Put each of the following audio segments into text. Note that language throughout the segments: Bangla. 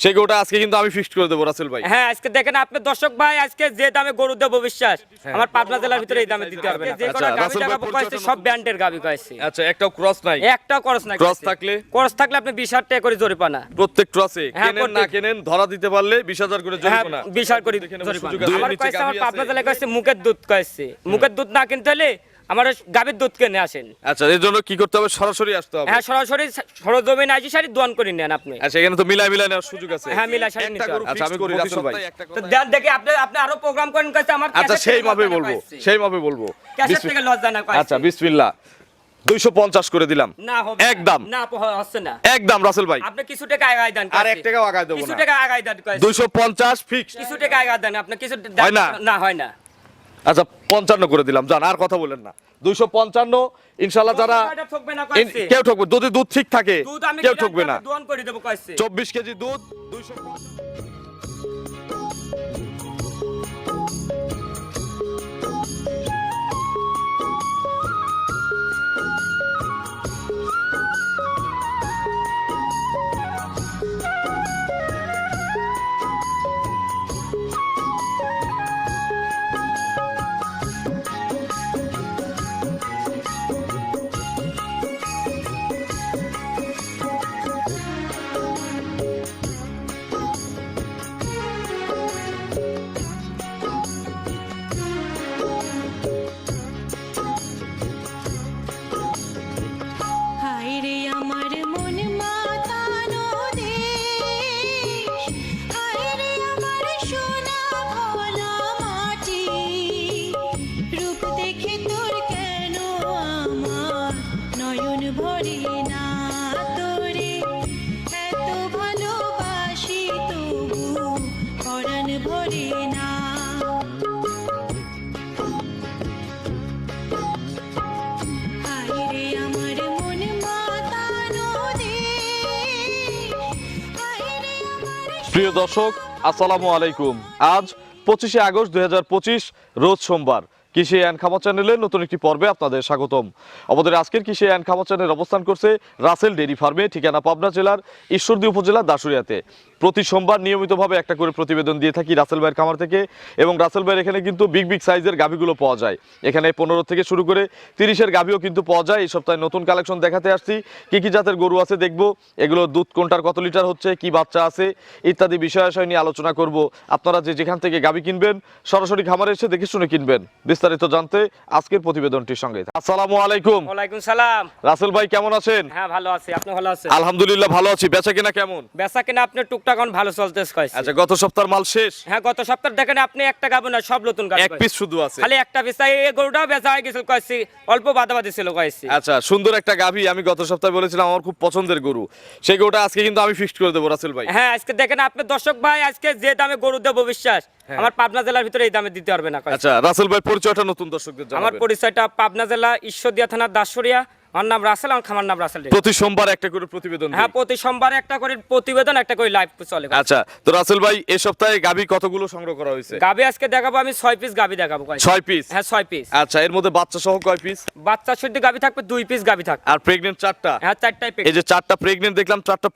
সেই গরুটা আজকে কিন্তু আমি ফিক্সড করে দেবো রাসেল ভাই? হ্যাঁ আজকে দেখেন আপনি দর্শক ভাই আজকে যে দামে গরু দেবো বিশ্বাস আমার পাবনা জেলার ভিতরে এই দামে দিতে যে হ্যাঁ। আচ্ছা, কোনো গাভী দেখাবো কয়েছে সব নতুন। ব্র্যান্ডের গাবি কয়েছে আচ্ছা একটাও ক্রস নাই? একটা খরচ না Cross থাকলে? খরচ থাকলে আপনি বিশ হাজার টাকা করে জরিপানা প্রত্যেক ক্রসে হ্যাঁ, কেনেন না কেনেন ধরা দিতে পারলে বিশ হাজার করে হ্যাঁ জরিমানা। বিশাল করে দেখে নেব জরিপানা। আমার কয়েছে আমার পাবনা জেলায় কয়েছে মুখের দুধ কয়েছে। মুখের দুধ না কিনতে হলে আমার গাভীর দুধ কিনে আসেন। আচ্ছা এর জন্য কি করতে হবে? সরাসরি আসতে হবে। হ্যাঁ সরাসরি সরজমিন আসি সারি দোয়ান করে নেন আপনি। আচ্ছা এখানে তো মিলাই মিলাই নেওয়ার সুযোগ আছে। হ্যাঁ, মিলাই সারি নিতে হবে। আচ্ছা আমি করি রাসেল ভাই। তো দেন দেখি আপনি আপনি আরও প্রোগ্রাম করেন কাছে আমার আচ্ছা সেই ভাবে বলব সেই ভাবে বলব। ক্যাসেট থেকে লজ্জা না পাইছি। আচ্ছা বিসমিল্লাহ। দুইশো পঞ্চাশ করে দিলাম। না হবে একদম। না হচ্ছে না। একদম রাসেল ভাই। আপনি কিছু টাকা আগাই দেন আর কাছে। এক টাকাও আগায় দেবো কিছু টাকা আগাই দেন কয়েছে। দুইশো পঞ্চাশ ফিক্স কিছু টাকা আগাই দেন আপনি কিছু না? না হয় না। আচ্ছা পঞ্চান্ন করে দিলাম যান আর কথা বলেন না দুইশো পঞ্চান্ন ইনশাল্লাহ যারা। কেউ ঠকবে যদি দুধ ঠিক থাকে কেউ ঠকবে না। চব্বিশ কেজি দুধ দুইশো দর্শক আসসালামু আলাইকুম। আজ পঁচিশে আগস্ট দুই হাজার পঁচিশ রোজ সোমবার। কৃষি অ্যান্ড খামা চ্যানেলের নতুন একটি পর্বে আপনাদের স্বাগতম। আমাদের আজকের কৃষি অ্যান্ড খামা চ্যানেল অবস্থান করছে রাসেল ডেরি ফার্মে, ঠিকানা পাবনা জেলার ঈশ্বরদী উপজেলার দাসুরিয়াতে প্রতি সোমবার নিয়মিতভাবে একটা করে প্রতিবেদন দিয়ে থাকি রাসেল ভাইয়ের খামার থেকে এবং রাসেল ভাইয়ের এখানে কিন্তু বিগ বিগ সাইজের গাভিগুলো পাওয়া যায়। এখানে পনেরো থেকে শুরু করে তিরিশের গাভিও কিন্তু পাওয়া যায়। এই সপ্তাহে নতুন কালেকশন দেখাতে আসছি। কি কি জাতের গরু আছে দেখব। এগুলো দুধ কোনটার কত লিটার হচ্ছে, কি বাচ্চা আছে, ইত্যাদি বিষয় নিয়ে আলোচনা করব। আপনারা যে যেখান থেকে গাভি কিনবেন, সরাসরি খামারে এসে দেখে শুনে কিনবেন। বিস্তারিত জানতে আজকের প্রতিবেদনটির সঙ্গে আসসালামু আলাইকুম। ওয়ালাইকুম সালাম। রাসেল ভাই কেমন আছেন? হ্যাঁ ভালো আছি। আপনি ভালো আছেন? আলহামদুলিল্লাহ ভালো আছি। বেচা কিনা কেমন? বেচা কিনা আপনি টুকটাক এখন ভালো চলতেছে কয়েছে। আচ্ছা গত সপ্তাহের মাল শেষ? হ্যাঁ গত সপ্তাহ দেখেন আপনি একটা গাবো না সব নতুন গাবি এক পিস শুধু আছে। খালি একটা বেচা এই গরুটাও বেচা হয়ে গেছিল কয়েছি। অল্প বাদাবাদি ছিল কয়েছি। আচ্ছা সুন্দর একটা গাভি আমি গত সপ্তাহে বলেছিলাম আমার খুব পছন্দের গরু। সেই গরুটা আজকে কিন্তু আমি ফিক্সড করে দেবো রাসেল ভাই। হ্যাঁ আজকে দেখেন আপনি দর্শক ভাই আজকে যে দামে গরু দেবো বিশ্বাস। আমার পাবনা জেলার ভিতরে এই দামে দিতে পারবে না আচ্ছা রাসেল ভাই পরিচয়টা নতুন দর্শকদের আমার পরিচয়টা পাবনা জেলা ঈশ্বরদিয়া থানা দাসুরিয়া। আমার নাম রাসেল আমার খামার নাম রাসেল প্রতি সোমবার একটা করে প্রতিবেদন হ্যাঁ প্রতি সোমবারে একটা করে প্রতিবেদন একটা করে লাইভ চলে। আচ্ছা তো রাসেল ভাই এই সপ্তাহে গাভি কতগুলো সংগ্রহ করা হয়েছে? গাবি আজকে দেখাবো আমি পিস গাবি দেখাবো পিস হ্যাঁ পিস আচ্ছা এর মধ্যে বাচ্চা সহ কয় পিস বাচ্চা শুদ্ধ গাবি থাকবে পিস গাবি থাকবে। আর চারটা? হ্যাঁ চারটাই এই যে চারটা দেখলাম চারটা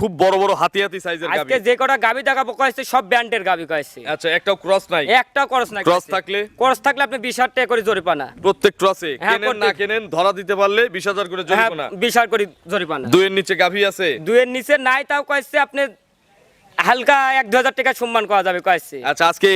খুব বড় বড় হাতি হাতি সাইজের গাভি আজকে যে কটা গাবি দেখাবো কয়েছে সব ব্র্যান্ডের গাবি কয়েছে আচ্ছা একটাও ক্রস নাই? একটা খরচ না Cross থাকলে? খরচ থাকলে আপনি বিশ হাজার টাকা করে জরিপানা প্রত্যেক ক্রসে হ্যাঁ, কেনেন না কেনেন ধরা দিতে পারলে বিশ হাজার করে হ্যাঁ জরিমানা বিশ হাজার করে জরিপানা দুইয়ের নিচে গাভি আছে? দুয়ের নিচে নাই তাও কয়েছে আপনি হালকা এক দু হাজার টাকা সম্মান করা যাবে কয়েছে আচ্ছা আজকে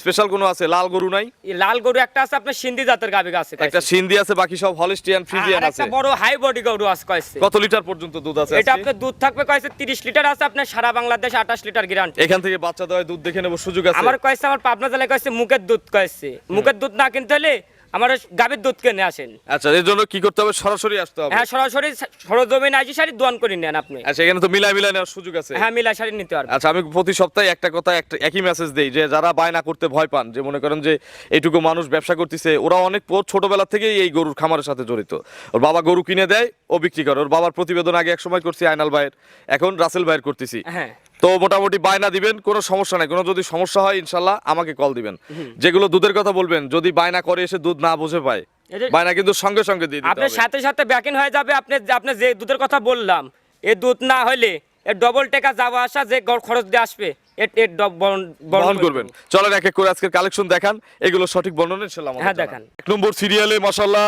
স্পেশাল কোনো আছে? লাল গরু নাই? লাল গরু একটা আছে আপনার সিন্ধি জাতের গাবি আছে একটা সিন্ধি আছে বাকি সব হলিস্টিয়ান ফ্রিজিয়ান আছে একটা বড় হাই বডি গরু আছে কয়েছে কত লিটার পর্যন্ত দুধ আছে এটা আপনার দুধ থাকবে কয়েছে লিটার আছে আপনার সারা বাংলাদেশ আঠাশ লিটার গ্যারান্টি এখান থেকে বাচ্চা দেওয়ার দুধ দেখে নেব সুযোগ আছে? আমার কয়েছে আমার পাবনা জেলায় কয়েছে মুখের দুধ কয়েছে মুখের দুধ না কিনতে হলে আমার গাভীর দুধ কিনে আসেন। আচ্ছা এর জন্য কি করতে হবে? সরাসরি আসতে হবে। হ্যাঁ সরাসরি সরজমিন আসি সারি দোয়ান করে নেন আপনি। আচ্ছা এখানে তো মিলাই মিলাই নেওয়ার সুযোগ আছে। হ্যাঁ নিতে পারবেন। আচ্ছা আমি প্রতি সপ্তাহে একটা কথা একটা একই মেসেজ দেই যে যারা বায়না করতে ভয় পান যে মনে করেন যে এইটুকু মানুষ ব্যবসা করতেছে ওরা অনেক ছোটবেলা থেকেই এই গরুর খামারের সাথে জড়িত। ওর বাবা গরু কিনে দেয় ও বিক্রি করে। ওর বাবার প্রতিবেদন আগে এক সময় করছি আয়নাল ভাইয়ের। এখন রাসেল ভাইয়ের করতেছি। হ্যাঁ। তো মোটামুটি বায়না দিবেন কোনো সমস্যা নাই। কোনো যদি সমস্যা হয় ইনশাল্লাহ আমাকে কল দিবেন। যেগুলো দুধের কথা বলবেন যদি বায়না করে এসে দুধ না বুঝে পায় বায়না কিন্তু সঙ্গে সঙ্গে দিয়ে দিতে আপনার সাথে সাথে ব্যাকিং হয়ে যাবে আপনি আপনি যে দুধের কথা বললাম এই দুধ না হলে এর ডবল টাকা যাওয়া আসা যে খরচ দিয়ে আসবে বহন- করবেন। চলেন এক এক করে আজকের কালেকশন দেখান এগুলো সঠিক বর্ণনা ইনশাআল্লাহ আমাদের হ্যাঁ। দেখান। এক নম্বর সিরিয়ালে মাশাআল্লাহ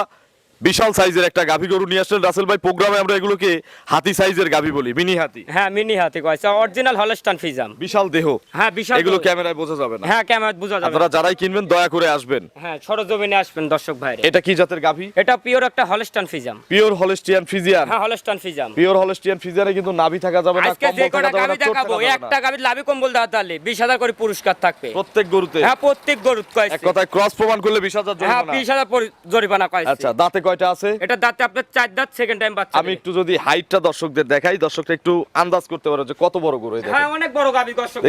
বিশাল সাইজের একটা গাভী গরু নিয়ে আসলেন। রাসেল ভাই প্রোগ্রামে আমরা এগুলোকে হাতি সাইজের গাভী বলি মিনি হাতি। হ্যাঁ মিনি হাতে কয়েছে অরিজিনাল হলস্টান ফিজাম বিশাল দেহ। হ্যাঁ বিশাল এগুলো ক্যামেরায় বোঝা যাবে না। হ্যাঁ ক্যামেরা বোঝা যাবে আপনারা যারাই কিনবেন দয়া করে আসবেন। হ্যাঁ সরজমিনে আসবেন দর্শক ভাইরে। এটা কি জাতের গাভী? এটা পিওর একটা Holstein Friesian pure Holstein Friesian হ্যাঁ হলস্টান ফিজাম পিওর হলস্টিয়ান ফিজিয়ানে কিন্তু নাভি থাকা যাবে না আজকে যে কটা চোট দেখাবো একটা গাভীর লাভি কম্বল দেওয়া তাহলে বিশ হাজার করে পুরস্কার থাকবে। প্রত্যেক গরুতে? হ্যাঁ প্রত্যেক গরুত এক কথায় ক্রস প্রমাণ করলে বিশ হাজার হ্যাঁ জরিমানা। হাজার পরি- জরিমানা কয়েছে। আচ্ছা দাঁতে কয়টা আছে? এটা দাঁতে আপনার চার দাঁত সেকেন্ড টাইম বাচ্চা আমি একটু যদি হাইটটা দর্শকদের দেখাই দর্শকরা একটু আন্দাজ করতে পারে যে কত বড় গরু এটা হ্যাঁ অনেক বড় গাবি দর্শক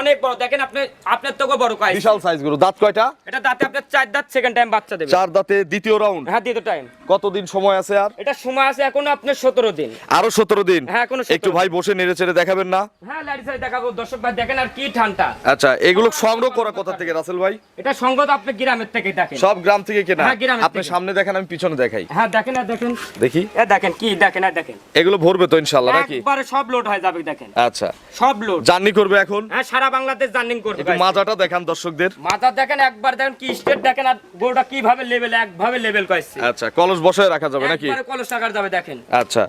অনেক বড়। দেখেন আপনি আপনার থেকে বড় বিশাল সাইজ গরু। দাঁত কয়টা? এটা দাঁতে আপনার চার দাঁত সেকেন্ড টাইম বাচ্চা দেবে। চার দাঁতে দ্বিতীয় রাউন্ড হ্যাঁ দ্বিতীয় টাইম কতদিন সময় আছে আর? এটা সময় আছে এখনও আপনার সতেরো দিন। আরও সতেরো দিন? হ্যাঁ, এখনও একটু ভাই বসে নেড়ে চেড়ে দেখাবেন না। হ্যাঁ সাইড দেখাবো। দর্শক ভাই দেখেন আর কি ঠান্ডা। আচ্ছা এগুলো সংগ্রহ করা কোথা থেকে রাসেল ভাই? এটা সঙ্গত আপনি গ্রামের থেকে দেখেন। সব গ্রাম থেকে কেনা। হ্যাঁ, আপনি সামনে দেখেন আমি পিছনে দেখাই। হ্যাঁ দেখেন আর দেখেন। দেখি। এ দেখেন কি দেখেন আর দেখেন। এগুলো ভরবে তো ইনশাল্লাহ নাকি? একবারে সব লোড হয়ে যাবে দেখেন। আচ্ছা। সব লোড জার্নি করবে এখন? হ্যাঁ সারা বাংলাদেশ জার্নিং করবে একটু। মাজাটা দেখান দর্শকদের। মাথা দেখেন একবার দেখেন কি স্টেট দেখেন আর গরুটা কীভাবে লেভেল একভাবে লেভেল করেছে আচ্ছা কলস বসায় রাখা যাবে নাকি? একবারে কলস টাকার যাবে দেখেন। আচ্ছা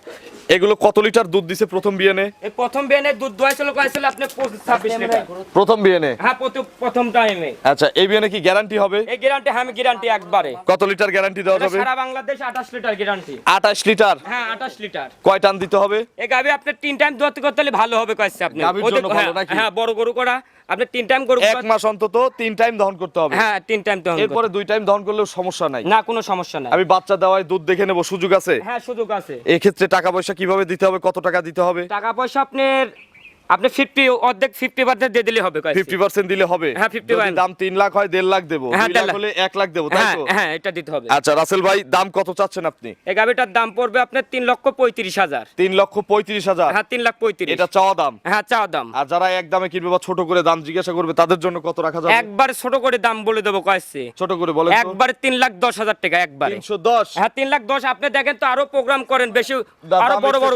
এগুলো কত লিটার দুধ দিছে প্রথম বিয়ানে এই প্রথম বেনে দুধ দোয়াইছিল কয়েছিল আপনি পঁচিশ ছাব্বিশ লিটার। প্রথম বিয়ানে হ্যাঁ প্রথম প্রথম টাইমে আচ্ছা এই বিয়ানে কি গ্যারান্টি হবে? এই গ্যারান্টি আমি গ্যারান্টি একবারে। কত লিটার গ্যারান্টি দেওয়া যাবে? সারা বাংলাদেশ আঠাশ লিটার গ্যারান্টি আঠাশ লিটার? হ্যাঁ আঠাশ লিটার। কয় টান দিতে হবে? এই গাবি আপনি তিন টাইম করতে হলে ভালো হবে কয়েছে আপনি। ওদের- জন্য ভালো হ্যাঁ, নাকি? হ্যাঁ বড় গরু করা। আপনি তিন টাইম গরু এক মাস অন্তত তিন টাইম দহন করতে হবে। হ্যাঁ তিন টাইম তো এরপরে দুই টাইম দহন করলেও সমস্যা নাই। না কোনো সমস্যা নাই। আমি বাচ্চা দেওয়ায় দুধ দেখে নেব সুযোগ আছে? হ্যাঁ সুযোগ আছে। এক্ষেত্রে টাকা পয়সা কীভাবে দিতে হবে কত টাকা দিতে হবে? টাকা পয়সা আপনার আপনি ফিফটি অর্ধেক ফিফটি পার্সেন্ট দিয়ে দিলে হবে কয়েছে। ফিফটি পার্সেন্ট দিলে হবে। হ্যাঁ, 50 যদি দাম তিন লাখ হয় দেড় লাখ দেবো। হ্যাঁ, দুই দেড় লাখ। হলে এক লাখ দেবো তাই হ্যাঁ তো? হ্যাঁ এটা দিতে হবে। আচ্ছা রাসেল ভাই দাম কত চাচ্ছেন আপনি? এই গাবিটার দাম পড়বে আপনার তিন লক্ষ পঁয়ত্রিশ হাজার। তিন লক্ষ পঁয়ত্রিশ হাজার? হ্যাঁ তিন লাখ পঁয়ত্রিশ। এটা চাওয়া দাম? হ্যাঁ চাওয়া দাম। আর যারা এক দামে কিনবে বা ছোট করে দাম জিজ্ঞাসা করবে তাদের জন্য কত রাখা যাবে? একবার ছোট করে দাম বলে দেবো কয়েছে ছোট করে বলেন তো। একবার তিন লাখ দশ হাজার টাকা একবারে। তিনশো দশ? হ্যাঁ তিন লাখ দশ আপনি দেখেন তো আরও প্রোগ্রাম করেন বেশি আরও বড় বড়।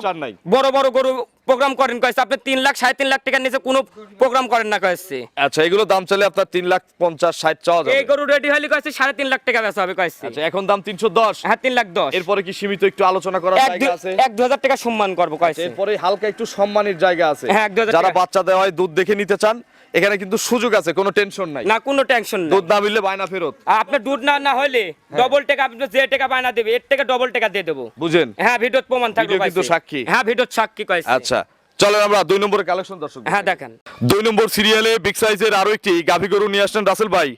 বড় বড় গরু প্রোগ্রাম করেন কয়েছে আপনি তিন লাখ সাড়ে তিন লাখ টাকার নিচে কোনো প্রোগ্রাম করেন না কয়েছে। আচ্ছা এগুলো দাম চলে আপনার তিন লাখ পঞ্চাশ ষাট চাওয়া যাবে। এই গরু রেডি হলে কয়েছে সাড়ে তিন লাখ টাকা বেচা হবে কয়েছে। আচ্ছা এখন দাম তিনশো দশ। হ্যাঁ তিন লাখ দশ। এরপরে কি সীমিত একটু আলোচনা করার জায়গা আছে? এক দু হাজার টাকা সম্মান করব কয়েছে। এরপরে হালকা একটু সম্মানের জায়গা আছে। হ্যাঁ, এক দু যারা বাচ্চা দেওয়া হয় দুধ দেখে নিতে চান এখানে কিন্তু সুযোগ আছে কোনো টেনশন নাই। না কোনো টেনশন নেই। দুধ না মিললে বায়না ফেরত। আর আপনার দুধ না না হলে ডবল টাকা আপনি যে টাকা বায়না দেবে এর টাকা ডবল টাকা দিয়ে দেবো। বুঝেন? হ্যাঁ ভিডিওর প্রমাণ থাকবে কিন্তু সাক্ষী। হ্যাঁ ভিডিওর সাক্ষী কয়েছে। আচ্ছা। চলেন আমরা দুই নম্বরের কালেকশন দর্শক হ্যাঁ দেখেন। দুই নম্বর সিরিয়ালে বিগ সাইজের আরও একটি গাভী গরু নিয়ে আসলেন রাসেল ভাই।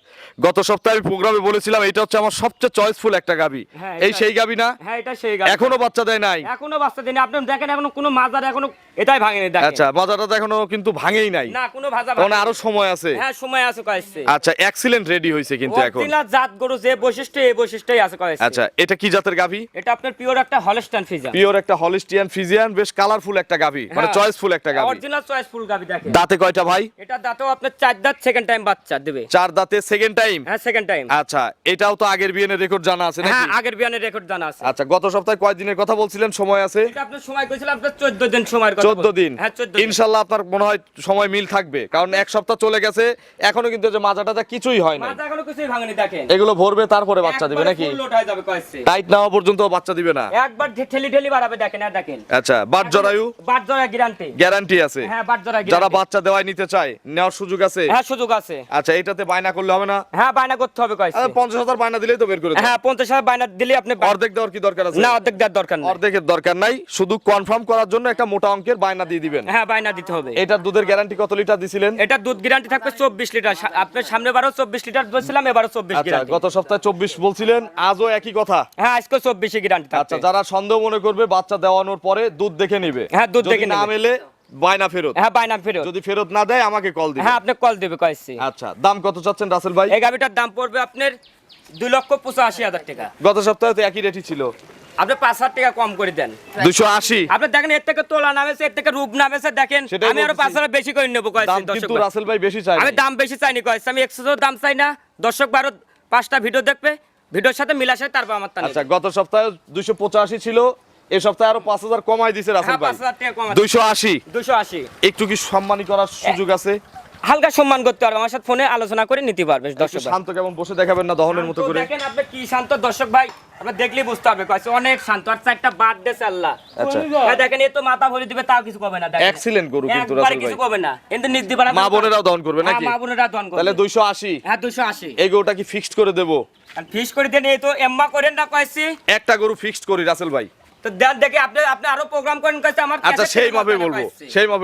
গত সপ্তাহে প্রোগ্রামে বলেছিলাম এটা হচ্ছে আমার সবচেয়ে চয়েসফুল একটা গাভী। হ্যাঁ, এই সেই গাভী না? হ্যাঁ এটা সেই এখনও বাচ্চা দেয় নাই। এখনও বাচ্চা দিনে আপনি দেখেন এখনও কোনো মাজার এখনও এটাই ভাঙেনি দেখেন। আচ্ছা বাজারটা তো এখনও কিন্তু ভাঙেই নাই। না কোনো ভাজা ভাঙেনি। আরও সময় আছে? হ্যাঁ সময় আছে কয়েছে। আচ্ছা এক্সিলেন্ট রেডি হয়েছে কিন্তু এখন। অরিজিনাল জাত গরু যে বৈশিষ্ট্য এই বৈশিষ্ট্যই আছে কয়েছে। আচ্ছা এটা কি জাতের গাভী? এটা আপনার পিওর একটা হলস্টান ফিজা পিওর একটা হলিস্টিয়ান ফিজিয়ান বেশ কালারফুল একটা গাভী। মানে হ্যাঁ। চয়েসফুল একটা গাভী অরিজিনাল চয়েস ফুল গাবি দেখেন। দাঁতে কয়টা ভাই? এটা দাঁতেও আপনার চার দাঁত সেকেন্ড টাইম বাচ্চা দেবে। চার দাঁতে সেকেন্ড টাইম হ্যাঁ সেকেন্ড টাইম আচ্ছা এটাও তো আগের বিয়েনের রেকর্ড জানা আছে নাকি? হ্যাঁ আগের বিয়ানের রেকর্ড জানা আছে। আচ্ছা গত সপ্তাহে কয় দিনের কথা বলছিলেন? সময় আছে? এটা আপনার সময় কইছিলাম আপনার 14 দিন সময়ের কথা চোদ্দ বলছি। দিন। হ্যাঁ 14 দিন। ইনশাল্লাহ আপনার মনে হয় সময় মিল থাকবে কারণ এক সপ্তাহ চলে গেছে এখনও কিন্তু যে মাজা টাজা কিছুই হয় না মাথা এখনও কিছুই ভাঙেনি দেখেন। এগুলো ভরবে তারপরে বাচ্চা দিবে নাকি? load হয়ে যাবে কয়েছে টাইট নেওয়া পর্যন্ত বাচ্চা দিবে না। একবার ঠেলি ঠেলি বাড়াবে দেখেন আর দেখেন। আচ্ছা বাট জরায়ু বাট জরা গ্যারান্টি গ্যারান্টি আছে। হ্যাঁ যারা বাচ্চা দেওয়ায় নিতে চায় নেওয়ার সুযোগ আছে? হ্যাঁ সুযোগ আছে। আচ্ছা এটাতে বায়না করলে হবে না? হ্যাঁ বায়না করতে হবে কয়েছে। আচ্ছা, পঞ্চাশ হাজার বায়না দিলেই তো বের করে। হ্যাঁ পঞ্চাশ হাজার বায়না দিলে আপনি অর্ধেক দেওয়ার কি দরকার আছে? না অর্ধেক দেওয়ার দরকার নেই। অর্ধেকের দরকার নাই। শুধু কনফার্ম করার জন্য একটা মোটা অঙ্কের বায়না দিয়ে দিবেন। হ্যাঁ বায়না দিতে হবে। এটার দুধের গ্যারান্টি কত লিটার দিছিলেন? এটা দুধ গ্যারান্টি থাকবে চব্বিশ লিটার। সা- আপনার সামনে বারো চব্বিশ লিটার বলছিলাম এবারও চব্বিশ আচ্ছা গ্যারান্টি গত সপ্তাহে চব্বিশ বলছিলেন আজও একই কথা। হ্যাঁ আজকে চব্বিশে গ্যারান্টি আচ্ছা যারা সন্দেহ মনে করবে বাচ্চা দেওয়ানোর পরে দুধ দেখে নিবে। হ্যাঁ, দুধ দেখে না নেবে। মেলে বায়না ফেরত। হ্যাঁ বায়না ফেরত। যদি ফেরত না দেয় আমাকে কল দিবে। হ্যাঁ আপনি কল দেবে কয়েছি। আচ্ছা দাম কত চাচ্ছেন রাসেল ভাই? এই দাম পড়বে আপনার দুই লক্ষ পঁচাশি হাজার টাকা। গত সপ্তাহে তো একই রেটই ছিল। আপনি পাঁচ হাজার টাকা কম করে দেন। দুশো আশি। আপনি দেখেন এর থেকে তোলা নামেছে এর থেকে রূপ নামেছে দেখেন। আমি আরও পাঁচ হাজার বেশি করে নেব কিন্তু রাসেল ভাই বেশি চাই আমি দাম বেশি চাইনি কয়েছি। আমি একশো দাম চাই না। দর্শক বারো পাঁচটা ভিডিও দেখবে। ভিডিওর সাথে মিলাসে তারপর আমার আচ্ছা গত সপ্তাহে দুশো পঁচাশি ছিল। এই সপ্তাহে আরও পাঁচ হাজার কমাই দিছে রাসেল হ্যাঁ ভাই। দুইশো আশি। দুশো আশি। একটু কি সম্মানী করার সুযোগ আছে? হালকা সম্মান করতে পারবে আমার সাথে ফোনে আলোচনা করে নিতে পারবে দর্শক শান্ত কেমন বসে দেখাবেন না দহনের মতো করে? দেখেন আপনি কি শান্ত দর্শক ভাই আপনি দেখলেই বুঝতে হবে কয়েছে অনেক শান্ত আর চারটা বাদ দেছে আল্লাহ। আচ্ছা। ভাই দেখেন এ তো মাথা ভরে দিবে তাও কিছু কবে না দেখেন। Excellent গরু কিন্তু রাসেল কিছু কবে না কিন্তু নিজ দিবার মা বোনেরাও দহন করবে নাকি? মা বোনেরা দন করবে। তাহলে দুইশো আশি। হ্যাঁ দুশো আশি। এই গরুটা কি ফিক্সড করে দেবো? আর ফিস করে দেন এই তো এম্মা করেন না কয়েছি। একটা গরু ফিক্সড করি রাসেল ভাই। তো দেন দেখে আপনি আপনি আরও প্রোগ্রাম করেন আমার আচ্ছা বলব।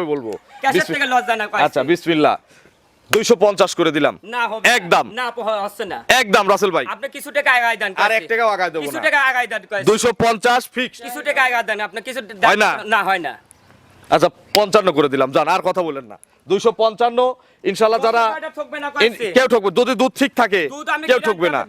বলব। থেকে লজ্জা না আচ্ছা বিসমিল্লাহ। দুইশো পঞ্চাশ করে দিলাম। না একদম। না প- না। একদম রাসেল ভাই। আপনি কিছু টাকা আগাই দেন আর। এক টাকাও আগায় দেবো কিছু টাকা আগাই দেন দুইশো পঞ্চাশ ফিক্স কিছু টাকা আগাই দেন আপনি কিছু হয় না? না হয় না। আচ্ছা পঞ্চান্ন করে দিলাম জান আর কথা বলেন না। দুইশো পঞ্চান্ন ইনশাল্লাহ যারা? কেউ ঠকবে যদি দুধ ঠিক থাকে কেউ ঠকবে না।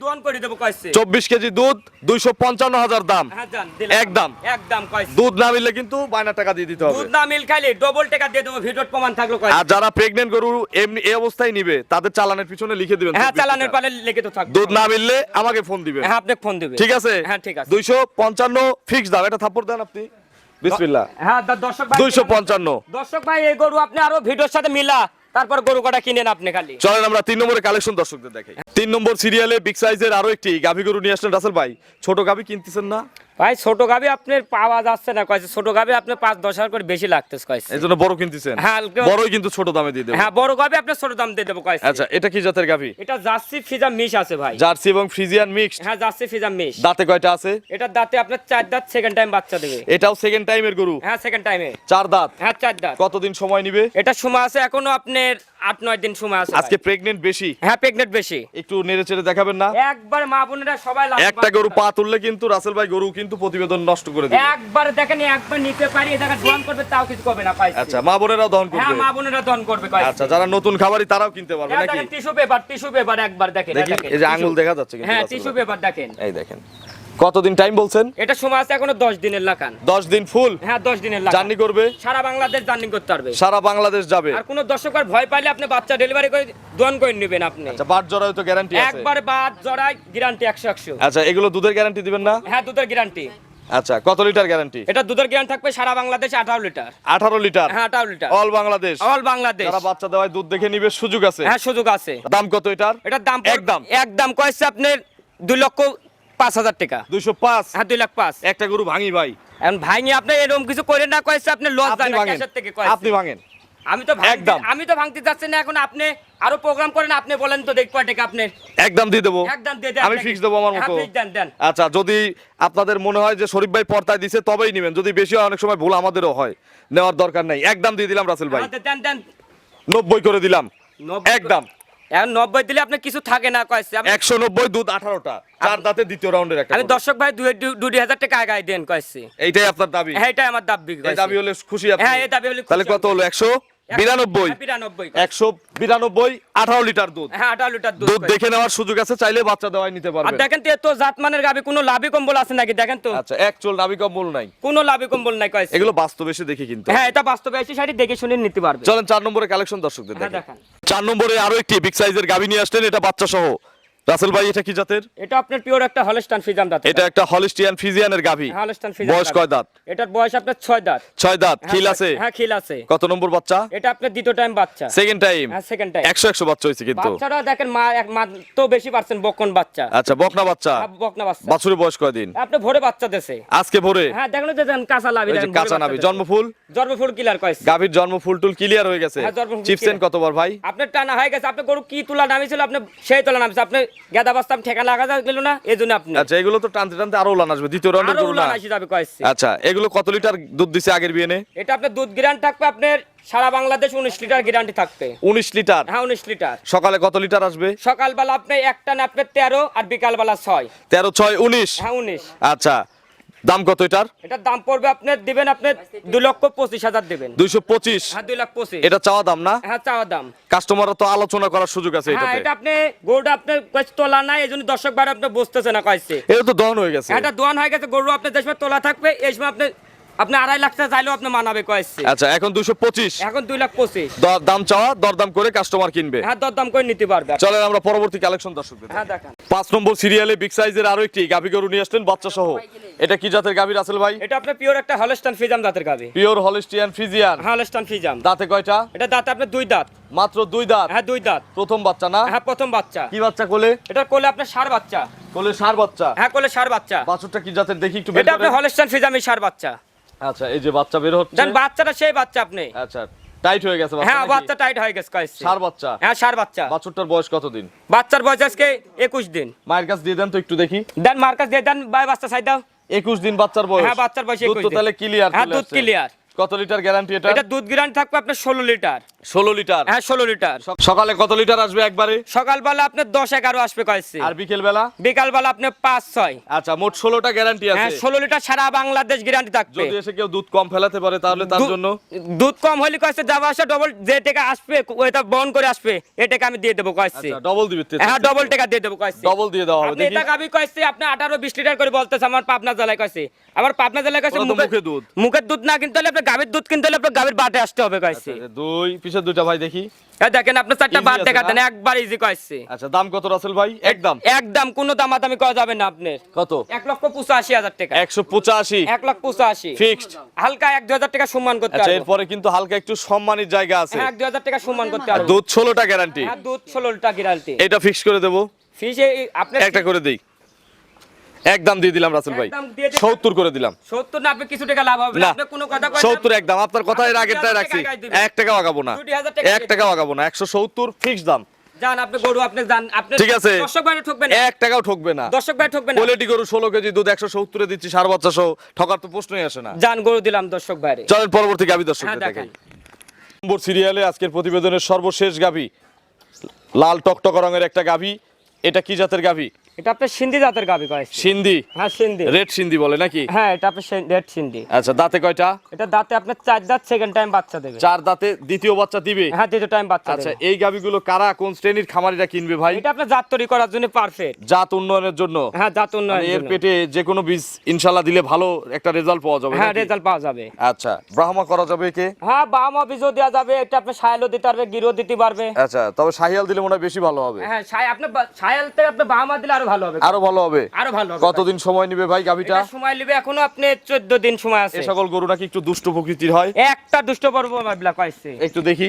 চব্বিশ কেজি দুধ দুইশো পঞ্চান্ন হাজার দাম। হ্যাঁ, যান, একদম। একদম দুধ না মিললে কিন্তু বায়না টাকা দিয়ে দিতে হবে। দুধ না মিল খাইলে ডবল টাকা দিয়ে দেবো ভিডিওর প্রমাণ থাকল আর যারা প্রেগনেন্ট গরু এমনি এই অবস্থায় নিবে তাদের চালানের পিছনে লিখে দিবেন হ্যাঁ চালানের। পালে লেগে তো থাকবে। দুধ না মিললে আমাকে ফোন দিবেন। হ্যাঁ আপনি ফোন দিবে ঠিক আছে? হ্যাঁ ঠিক আছে। দুইশো পঞ্চান্ন ফিক্স দাম। এটা থাপ্পড় দেন আপনি। বিসমিল্লাহ। হ্যাঁ দর্শক ভাই দুইশো পঞ্চান্ন। দর্শক ভাই এই গরু আপনি আরও ভিডিওর সাথে মিলা তারপর গরু কটা কিনেন আপনি খালি। চলেন আমরা তিন নম্বরে কালেকশন দর্শকদের দেখাই। তিন নম্বর সিরিয়ালে বিগ সাইজের আরও একটি গাভী গরু নিয়ে আসলেন রাসেল ভাই। ছোট গাভী কিনতেছেন না? ভাই ছোট গাবি আপনার পাওয়া যাচ্ছে না কয়েছে ছোট গাবি আপনি পাঁচ দশ হাজার করে বেশি লাগতেছে কয়েছে এই জন্য বড় কিনতেছেন? হ্যাঁ, বড়ই কিন্তু ছোট দামে দিয়ে দেবো। হ্যাঁ বড় গাবি আপনার ছোট দাম দিয়ে দেবো কয়েছে আচ্ছা এটা কি জাতের গাভী এটা জার্সি ফিজা মিশ আছে ভাই। জার্সি এবং ফ্রিজিয়ান মিক্স হ্যাঁ জার্সি ফিজা মিশ। দাঁতে কয়টা আছে? এটা দাঁতে আপনার চার দাঁত সেকেন্ড টাইম বাচ্চা দেবে। এটাও সেকেন্ড টাইমের গরু? হ্যাঁ সেকেন্ড টাইমে চার দাঁত? হ্যাঁ চার দাঁত। কতদিন সময় নিবে? এটা সময় আছে এখনও আপনার আট নয় দিন সময় আছে আজকে প্রেগনেন্ট বেশি? হ্যাঁ প্রেগনেন্ট বেশি। একটু নেড়ে চেড়ে দেখাবেন না? একবার মা বোনেরা সবাই একটা গরু পা তুললে কিন্তু রাসেল ভাই গরু কিন্তু প্রতিবেদন নষ্ট করে দিবে। একবার দেখেন একবার নিতে পারি এটা দোয়ান করবে তাও কিছু করবে না পাইছে। আচ্ছা মা বোনেরাও দহন হ্যাঁ করবে মা বোনেরা দন করবে আচ্ছা যারা নতুন খাবারই তারাও কিনতে পারবে নাকি? টিস্যু পেপার টিস্যু পেপার একবার দেখেন দেখি এই যে আঙ্গুল দেখা যাচ্ছে কিন্তু হ্যাঁ টিস্যু পেপার দেখেন। এই দেখেন। কতদিন টাইম বলছেন? এটা সময় আছে এখনও দশ দিনের লাগান দশ দিন ফুল হ্যাঁ দশ দিনের লাগান জার্নি করবে? সারা বাংলাদেশ জার্নি করতে পারবে। সারা বাংলাদেশ যাবে। আর কোনো দর্শক আর ভয় পাইলে আপনি বাচ্চা ডেলিভারি করে দোয়ান করে নেবেন আপনি। আচ্ছা বাট জরায় তো গ্যারান্টি আছে। একবার বাদ জড়াই গ্যারান্টি একশো একশো। আচ্ছা এগুলো দুধের গ্যারান্টি দিবেন না? হ্যাঁ দুধের গ্যারান্টি আচ্ছা কত লিটার গ্যারান্টি এটা দুধের গ্যারান্টি থাকবে সারা বাংলাদেশে আঠারো লিটার আঠারো লিটার হ্যাঁ আঠারো litre all Bangladesh all Bangladesh যারা বাচ্চা দেওয়ায় দুধ দেখে নিবে সুযোগ আছে। হ্যাঁ সুযোগ আছে। দাম কত এটার? এটার দাম একদম। একদম কয়েছে আপনার দুই লক্ষ পাঁচ হাজার টাকা। দুইশো পাঁচ। হ্যাঁ দুই লাখ পাঁচ। একটা গরু ভাঙি ভাই। এখন ভাইনি আপনি এরকম কিছু করে না কয়েছে আপনি লস আপনি ভাঙেন। ক্যাশের থেকে কয়েছে। আপনি ভাঙেন। আমি তো একদম। আমি তো ভাঙতে যাচ্ছি না এখন আপনি আরও প্রোগ্রাম করেন আপনি বলেন তো দেখব টাকা আপনি একদম দিয়ে দেবো। একদম দিয়ে দেন আমি ফিক্স দেবো আমার হ্যাঁ, মতো দেন আচ্ছা যদি আপনাদের মনে হয় যে শরীফ ভাই পর্দায় দিছে তবেই নেবেন। যদি বেশি হয় অনেক সময় ভুল আমাদেরও হয়। নেওয়ার দরকার নাই। একদম দিয়ে দিলাম রাসেল ভাই। হ্যাঁ, দেন দেন। নব্বই করে দিলাম। একদম। এখন নব্বই দিলে আপনার কিছু থাকে না কয়েছে একশো নব্বই দুধ আঠারোটা চার দাঁতে দ্বিতীয় রাউন্ডের একটা আমি। দর্শক ভাই দুই দুই- হাজার টাকা আগায় দেন কয়েছে এইটাই আপনার দাবি। হ্যাঁ এটাই আমার দাবি দাবি হলে খুশি আপনি। হ্যাঁ, এই দাবি হলে তাহলে কত হলো একশো? বিরানব্বই। একশো বিরানব্বই আঠারো লিটার দুধ। হ্যাঁ আঠারো লিটার দুধ দুধ দেখে নেওয়ার সুযোগ আছে চাইলে বাচ্চা দেওয়াই নিতে পারবে। দেখেন তো এত জাতমানের গাবি কোনো লাভি কম্বল আছে নাকি? দেখেন তো। আচ্ছা এক চুল কম্বল নাই। কোনো লাভি কম্বল নাই কয়েছে এগুলো বাস্তব এসে দেখি কিন্তু। হ্যাঁ এটা বাস্তবে এসে শাড়ি দেখে শুনে নিতে পারবে। চলেন চার নম্বরে কালেকশন দর্শকদের হ্যাঁ, দেখেন। চার নম্বরে আরও একটি বিগ সাইজের গাভী নিয়ে আসলেন এটা বাচ্চা সহ রাসেল ভাই এটা কি জাতের? এটা আপনার পিওর একটা হলস্টান ফিজাম দাঁত এটা। একটা হলিস্টিয়ান ফিজিয়ানের গাভি। হলস্টান ফিজাম বয়স কয় দাঁত? এটার বয়স আপনার ছয় দাঁত। ছয় দাঁত হ্যাঁ, খিল আছে? হ্যাঁ খিল আছে। কত নম্বর বাচ্চা? এটা আপনার দ্বিতীয় টাইম বাচ্চা। সেকেন্ড টাইম হ্যাঁ সেকেন্ড টাইম একশো একশো বাচ্চা হয়েছে কিন্তু। বাচ্চাটা দেখেন মা এক মা তো বেশি পারছেন বকন বাচ্চা। আচ্ছা বকনা বাচ্চা? হ্যাঁ, বকনা বাচ্চা। বাছুরের বয়স কয়দিন? আপনি ভোরে বাচ্চা দেছে। আজকে ভোরে? হ্যাঁ দেখল যে দেন কাঁচা লাভি দেখেন, কাঁচা বাচ্চা জন্মফুল। জন্মফুল কিলার কয়েছে। গাভীর জন্ম ফুল টুল ক্লিয়ার হয়ে গেছে। হ্যাঁ, জন্মফুল চিপসেন কতবার ভাই? আপনার টানা হয়ে গেছে। আপনি গরু কি তুলা নামিয়েছিল? আপনি সেই তুলা নামিয়েছে। আপনি গেদা বাস্তা ঠেকা লাগা গেল না এই জন্য আপনি আচ্ছা এগুলো তো টানতে টানতে আরও উলান আসবে দ্বিতীয় রাউন্ডে আরও উলান আসি যাবে কয়েছে আচ্ছা এগুলো কত লিটার দুধ দিছে আগের বিয়েনে এটা আপনার দুধ গ্রান থাকবে আপনার সারা বাংলাদেশ উনিশ লিটার গ্যারান্টি থাকবে। উনিশ লিটার? হ্যাঁ উনিশ লিটার। সকালে কত লিটার আসবে? সকালবেলা আপনি একটা না আপনার তেরো আর বিকালবেলা ছয়। তেরো ছয় উনিশ? হ্যাঁ উনিশ। আচ্ছা দাম কত এটার? এটার দাম পড়বে আপনার দিবেন আপনার দুই লক্ষ পঁচিশ হাজার দিবেন। দুইশো পঁচিশ? হ্যাঁ দুই লাখ পঁচিশ। এটা চাওয়া দাম না? হ্যাঁ চাওয়া দাম। কাস্টমাররা তো আলোচনা করার সুযোগ আছে হ্যাঁ এটা আপনি গরুটা আপনার কয়েছে তোলা নাই এই জন্য দর্শক বাইরে আপনি বুঝতেছে না কয়েছে এটা তো দহন হয়ে গেছে। এটা দন হয়ে গেছে গরু আপনার যে তোলা থাকবে এই সময় আপনি আপনি আড়াই লাখ টাকা চাইলেও আপনি মানাবে কয়েছে আচ্ছা এখন দুশো পঁচিশ। এখন দুই লাখ পঁচিশ। দাম চাওয়া দরদাম করে কাস্টমার কিনবে। হ্যাঁ দরদাম করে নিতে পারবে। চলেন আমরা পরবর্তী কালেকশন দর্শকদের হ্যাঁ দেখান। পাঁচ নম্বর সিরিয়ালে বিগ সাইজের আরও একটি গাভি গরু নিয়ে আসলেন বাচ্চা সহ। এটা কি জাতের গাভি রাসেল ভাই? এটা আপনার পিওর একটা হলস্টান ফিজাম দাঁতের গাবি pure Holstein Friesian Holstein Friesian দাঁতে কয়টা? এটা দাঁত আপনার দুই দাঁত। মাত্র দুই দাঁত? হ্যাঁ দুই দাঁত। প্রথম বাচ্চা না? হ্যাঁ প্রথম বাচ্চা। কি বাচ্চা কোলে? এটা কোলে আপনার সার বাচ্চা। কোলে সার বাচ্চা? হ্যাঁ কোলে সার বাচ্চা। বাছুরটা কি জাতের? দেখি একটু এটা আপনার হলস্টান ফিজামি সার বাচ্চা। আচ্ছা এই যে বাচ্চা বের হচ্ছে। দেন বাচ্চাটা সেই বাচ্চা আপনি। আচ্ছা টাইট হয়ে গেছে বাচ্চা হ্যাঁ বাচ্চা টাইট হয়ে গেছে কয়েছে সার বাচ্চা? হ্যাঁ সার বাচ্চা। বাছুরটার বয়স কতদিন? বাচ্চার বয়স আজকে একুশ দিন। মায়ের কাছে দিয়ে দেন তো একটু দেখি। দেন মার্কাস দিয়ে দেন ভাই বাচ্চা সাইড দাও। একুশ দিন বাচ্চার বয়স। হ্যাঁ, বাচ্চার বয়স দুধ তো তাহলে ক্লিয়ার হ্যাঁ, দুধ ক্লিয়ার কত লিটার গ্যারান্টি এটা? এটা দুধ গ্যারান্টি থাকবে আপনার ষোলো লিটার ষোলো লিটার? হ্যাঁ ষোলো লিটার। সকালে কত লিটার আসবে একবারে? সকালবেলা আপনার দশ এগারো আসবে কয়েছে। আর বিকেল বেলা বিকালবেলা আপনার পাঁচ ছয়। আচ্ছা মোট ষোলোটা গ্যারান্টি হ্যাঁ ষোলো লিটার সারা বাংলাদেশ গ্যারান্টি থাকবে। যদি এসে কেউ দুধ কম ফেলাতে পারে তাহলে তার জন্য? দুধ কম হলে কয়েছে যাওয়া আসা ডবল যে টাকা আসবে ওইটা বহন করে আসবে এই টাকা আমি দিয়ে দেবো কয়েছে। আচ্ছা ডবল দিবে হ্যাঁ ডবল টাকা দিয়ে দেবো কয়েছে। ডবল দিয়ে দেওয়া হবে এটা গাবি কয়েছে আপনি আঠারো বিশ লিটার করে বলতেছে আমার পাবনা জেলায় কয়েছে। আমার পাবনা জেলায় কয়েছে মুখে দুধ। মুখের দুধ না কিনতে হলে আপনার গাভীর দুধ কিনতে হলে আপনার গাভীর বাটে আসতে হবে কয়েছে। আচ্ছা, দুই পিছের দুইটা ভাই দেখি। দেখেন আপনার চারটা Easy বাট আছে দেখা না? দেন একবার ইজি কয়েছে। আচ্ছা দাম কত রাসেল ভাই? একদম। একদম কোনো দামাদামি করা যাবে না আপনার। কত? এক লক্ষ পঁচাশি হাজার টাকা। একশো পঁচাশি। এক লক্ষ পঁচাশি। ফিক্সড হালকা এক দু হাজার টাকা সম্মান করতে হবে এরপরে কিন্তু হালকা একটু সম্মানের জায়গা আছে। হ্যাঁ এক দু হাজার টাকা সম্মান করতে পারব। দুধ ষোলোটা গ্যারান্টি দুধ ষোলোটা গ্যারান্টি এটা ফিক্স করে দেবো। ফিস আপনার একটা করে দিই। একদম দিয়ে দিলাম রাসেল ভাই। সত্তর করে দিলাম। সত্তর না আপনি কিছু টাকা লাভ হবে না। না কোনো কথা সত্তর একদম। আপনার কথা এর আগেরটাই রাখছি। এক টাকা আগাবো না। এক টাকা আগাবো না। একশো সত্তর ফিক্স দাম। আপনি গরু আপনি ঠিক আছে। দর্শক ভাই ঠকবেন না। এক টাকাও ঠকবে না। দর্শক ভাই ঠকবেন না। কোয়ালিটি গরু ষোলো কেজি দুধ একশো সত্তরে দিচ্ছি সার বাচ্চা সহ। ঠকার তো প্রশ্নই আসে না। যান গরু দিলাম দর্শক ভাইরে। চলেন পরবর্তী গাভি দর্শক হ্যাঁ, দেখাই। নম্বর সিরিয়ালে আজকের প্রতিবেদনের সর্বশেষ গাভি লাল টকটক রঙের একটা গাভি এটা কি জাতের গাভি এটা আপনার সিন্ধি জাতের গাবি কয়েছে সিন্ধি? হ্যাঁ সিন্ধি। রেড সিন্ধি বলে নাকি? হ্যাঁ এটা আপনার রেড সিন্ধি। আচ্ছা দাঁতে কয়টা? এটা দাঁতে আপনার চার দাঁত সেকেন্ড টাইম বাচ্চা দেবে। চার দাঁতে দ্বিতীয় বাচ্চা দিবে? হ্যাঁ দ্বিতীয় টাইম বাচ্চা আচ্ছা এই কারা কোন শ্রেণির খামারিরা কিনবে ভাই? এটা আপনার জাত তৈরি করার জন্য পারফেক্ট জাত উন্নয়নের জন্য? হ্যাঁ জাত মানে উন্নয়ন এর পেটে যে কোনো বীজ ইনশাল্লাহ দিলে ভালো একটা রেজাল্ট পাওয়া যাবে হ্যাঁ রেজাল্ট পাওয়া যাবে। আচ্ছা ব্রাহ্মা করা যাবে কে হ্যাঁ বামা বীজও দেওয়া যাবে এটা সায়ালও দিতে পারবে গিরও দিতে পারবে। আচ্ছা তবে শাহিয়াল দিলে মনে হয় বেশি ভালো হবে। হ্যাঁ বা- সায়াল থেকে আপনি বামা দিলে আরও ভালো হবে। আরও ভালো হবে? আরও ভালো হবে। কতদিন সময় নিবে ভাই সময় নেবে এখনও আপনি চোদ্দ দিন সময় আছে। এ সকল গরু নাকি একটু দুষ্ট প্রকৃতির হয়? একটা দুষ্ট পর্ব মাবলা একটু দেখি।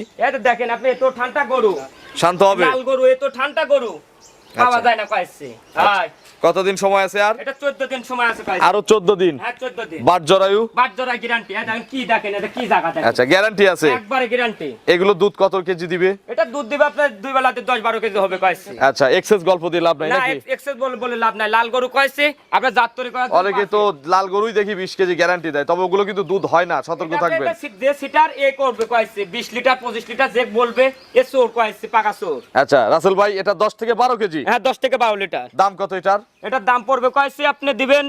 দেখেন আপনি এত ঠান্ডা গরু। শান্ত হবে। লাল গরু এত ঠান্ডা গরু। পাওয়া যায় না কয়েছে হাই কতদিন সময় আছে আর? এটা চোদ্দ দিন সময় আছে কয়েছে আরও চোদ্দ দিন। হ্যাঁ চোদ্দ দিন। বাট জরায়ু? বাট জোড়া গ্যারান্টি দেখেন কি দেখেন এটা কি জায়গা দেখেন? আচ্ছা গ্যারান্টি আছে। একবারে গ্যারান্টি এগুলো দুধ কত কেজি দিবে? এটা দুধ দিবে আপনার দুই বেলাতে দশ বারো কেজি হবে কয়েছে। আচ্ছা এক্সেস গল্প দিয়ে লাভ নাই নাকি? না এক্সেস বলে বলে লাভ নাই। লাল গরু কয়েছে আপনার জাত তৈরি করা অনেকে তো লাল গরুই দেখি বিশ কেজি গ্যারান্টি দেয় তবে ওগুলো কিন্তু দুধ হয় না সতর্ক থাকবেন। যে সিটার এ করবে কয়েছে বিশ লিটার পঁচিশ লিটার যে বলবে এ চোর কয়েছে পাকা চোর। আচ্ছা রাসেল ভাই এটা দশ থেকে বারো কেজি? হ্যাঁ দশ থেকে বারো লিটার। দাম কত এটার? এটার দাম পড়বে কয়েছে আপনি দিবেন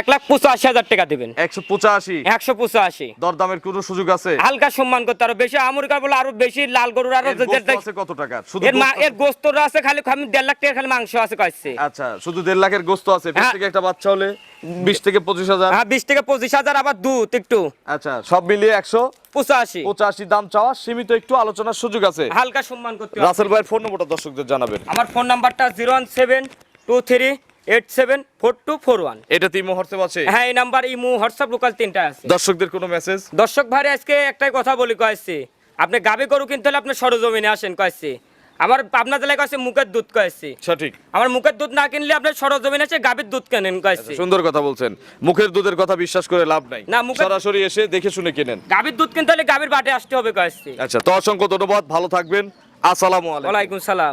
এক লাখ পঁচাশি হাজার টাকা দিবেন। একশো পঁচাশি? একশো পঁচাশি। দরদামের কোনো সুযোগ আছে? হালকা সম্মান করতে আরও বেশি আমেরিকা বলে আরও বেশি লাল গরুর আরও কত শুধু এর গোস্তরা আছে খালি খালি দেড় লাখ টাকার খালি মাংস আছে কয়েছে আচ্ছা শুধু দেড় লাখের গোস্ত আছে? হ্যাঁ। থেকে একটা বাচ্চা হলে বিশ থেকে পঁচিশ হাজার? হ্যাঁ বিশ থেকে পঁচিশ হাজার আবার দুধ একটু। আচ্ছা সব মিলিয়ে একশো পঁচাশি। পঁচাশি দাম চাওয়া সীমিত একটু আলোচনার সুযোগ আছে। হালকা সম্মান করতে। রাসেল ভাইয়ের ফোন নম্বরটা দর্শকদের জানাবেন। আমার ফোন নাম্বারটা zero one seven two three eight seven four two four one. এটা তিমো হোয়াটসঅ্যাপ আছে। হ্যাঁ এই নাম্বার ইমু হোয়াটসঅ্যাপ লোকাল তিনটা আছে। দর্শকদের কোনো মেসেজ দর্শক ভাই আজকে একটাই কথা বলি কয়েছে। আপনি গাবে গরু কিনতে হলে আপনি সরজমিনে আসেন কয়েছে। আমার পাবনা জেলায় কয়েছে মুখের দুধ কয়েছে। সঠিক। আমার মুখের দুধ না কিনলে আপনার সরজমিনে এসে গাভীর দুধ কেনেন কয়েছে। সুন্দর কথা বলছেন। মুখের দুধের কথা বিশ্বাস করে লাভ নাই। না, সরাসরি এসে দেখে শুনে কেনেন। গাভীর দুধ কিনতে হলে গাভীর বাটে আসতে হবে কয়েছে। আচ্ছা তো অসংখ্য ধন্যবাদ। ভালো থাকবেন। আসসালামু আলাইকুম। ওয়ালাইকুম সালাম।